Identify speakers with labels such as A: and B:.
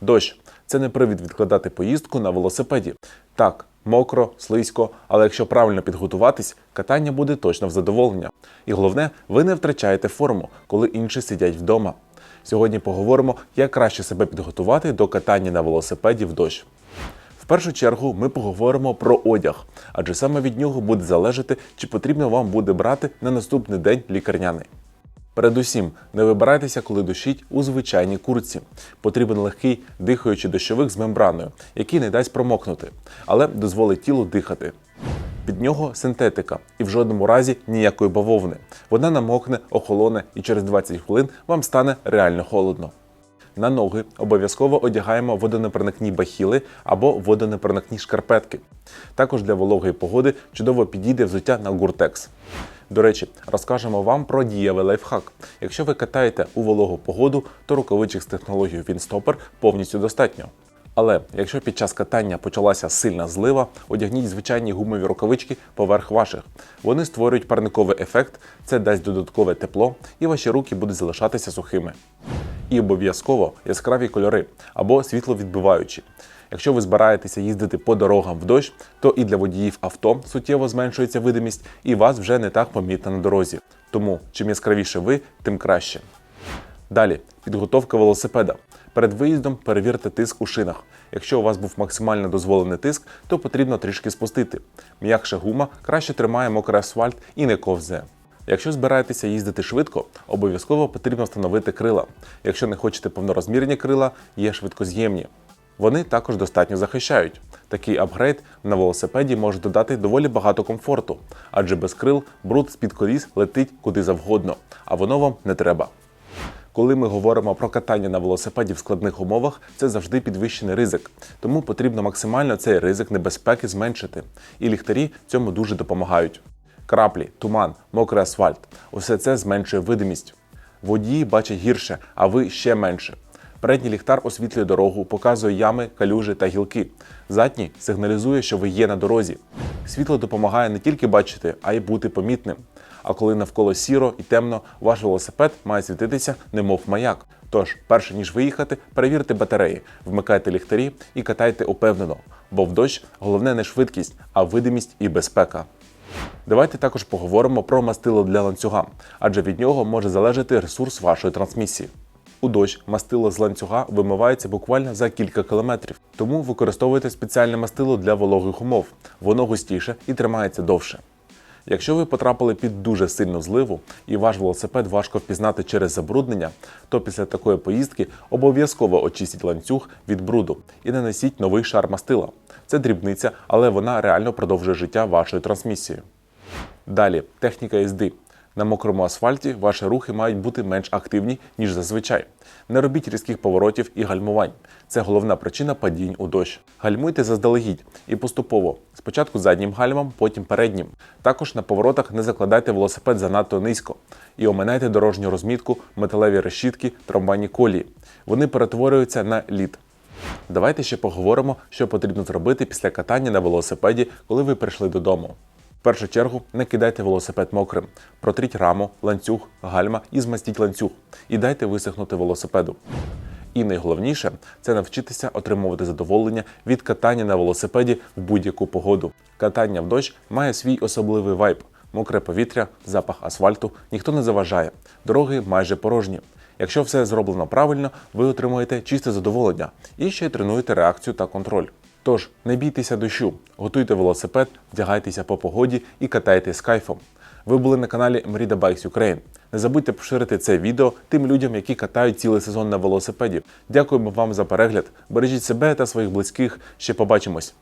A: Дощ це не привід відкладати поїздку на велосипеді. Так, мокро, слизько, але якщо правильно підготуватись, катання буде точно в задоволення. І головне, ви не втрачаєте форму, коли інші сидять вдома. Сьогодні поговоримо, як краще себе підготувати до катання на велосипеді в дощ. В першу чергу ми поговоримо про одяг, адже саме від нього буде залежати, чи потрібно вам буде брати на наступний день лікарняний. Передусім, не вибирайтеся, коли дощить у звичайній куртці. Потрібен легкий дихаючий дощовик з мембраною, який не дасть промокнути, але дозволить тілу дихати. Під нього синтетика і в жодному разі ніякої бавовни. Вона намокне, охолоне і через 20 хвилин вам стане реально холодно. На ноги обов'язково одягаємо водонепроникні бахіли або водонепроникні шкарпетки. Також для вологої погоди чудово підійде взуття на гуртекс. До речі, розкажемо вам про дієвий лайфхак. Якщо ви катаєте у вологу погоду, то рукавичок з технологією Windstopper повністю достатньо. Але якщо під час катання почалася сильна злива, одягніть звичайні гумові рукавички поверх ваших. Вони створюють парниковий ефект, це дасть додаткове тепло, і ваші руки будуть залишатися сухими. І обов'язково яскраві кольори або світловідбиваючі. Якщо ви збираєтеся їздити по дорогам в дощ, то і для водіїв авто суттєво зменшується видимість, і вас вже не так помітно на дорозі. Тому чим яскравіше ви, тим краще. Далі підготовка велосипеда. Перед виїздом перевірте тиск у шинах. Якщо у вас був максимально дозволений тиск, то потрібно трішки спустити. М'якша гума краще тримає мокрий асфальт і не ковзе. Якщо збираєтеся їздити швидко, обов'язково потрібно встановити крила. Якщо не хочете повнорозмірні крила, є швидкоз'ємні. Вони також достатньо захищають. Такий апгрейд на велосипеді може додати доволі багато комфорту, адже без крил бруд з-під коліс летить куди завгодно, а воно вам не треба. Коли ми говоримо про катання на велосипеді в складних умовах, це завжди підвищений ризик, тому потрібно максимально цей ризик небезпеки зменшити. І ліхтарі цьому дуже допомагають. Краплі, туман, мокрий асфальт усе це зменшує видимість. Водії бачать гірше, а ви ще менше. Передній ліхтар освітлює дорогу, показує ями, калюжі та гілки. Задній сигналізує, що ви є на дорозі. Світло допомагає не тільки бачити, а й бути помітним. А коли навколо сіро і темно, ваш велосипед має світитися, немов маяк. Тож, перше ніж виїхати, перевірте батареї, вмикайте ліхтарі і катайте упевнено, бо в дощ головне не швидкість, а видимість і безпека. Давайте також поговоримо про мастило для ланцюга, адже від нього може залежати ресурс вашої трансмісії. У дощ мастило з ланцюга вимивається буквально за кілька кілометрів, тому використовуйте спеціальне мастило для вологих умов. Воно густіше і тримається довше. Якщо ви потрапили під дуже сильну зливу і ваш велосипед важко впізнати через забруднення, то після такої поїздки обов'язково очистіть ланцюг від бруду і нанесіть новий шар мастила. Це дрібниця, але вона реально продовжує життя вашої трансмісії. Далі техніка їзди. На мокрому асфальті ваші рухи мають бути менш активні, ніж зазвичай. Не робіть різких поворотів і гальмувань. Це головна причина падінь у дощ. Гальмуйте заздалегідь і поступово. Спочатку заднім гальмом, потім переднім. Також на поворотах не закладайте велосипед занадто низько і оминайте дорожню розмітку, металеві решітки, трамвайні колії. Вони перетворюються на лід. Давайте ще поговоримо, що потрібно зробити після катання на велосипеді, коли ви прийшли додому. В першу чергу не кидайте велосипед мокрим, протріть раму, ланцюг, гальма і змастіть ланцюг, і дайте висохнути велосипеду. І найголовніше це навчитися отримувати задоволення від катання на велосипеді в будь-яку погоду. Катання в дощ має свій особливий вайб. Мокре повітря, запах асфальту, ніхто не заважає. Дороги майже порожні. Якщо все зроблено правильно, ви отримуєте чисте задоволення і ще й тренуєте реакцію та контроль. Тож не бійтеся дощу, готуйте велосипед, вдягайтеся по погоді і катайте з кайфом. Ви були на каналі Merida Bikes Ukraine. Не забудьте поширити це відео тим людям, які катають цілий сезон на велосипеді. Дякуємо вам за перегляд. Бережіть себе та своїх близьких. Ще побачимось.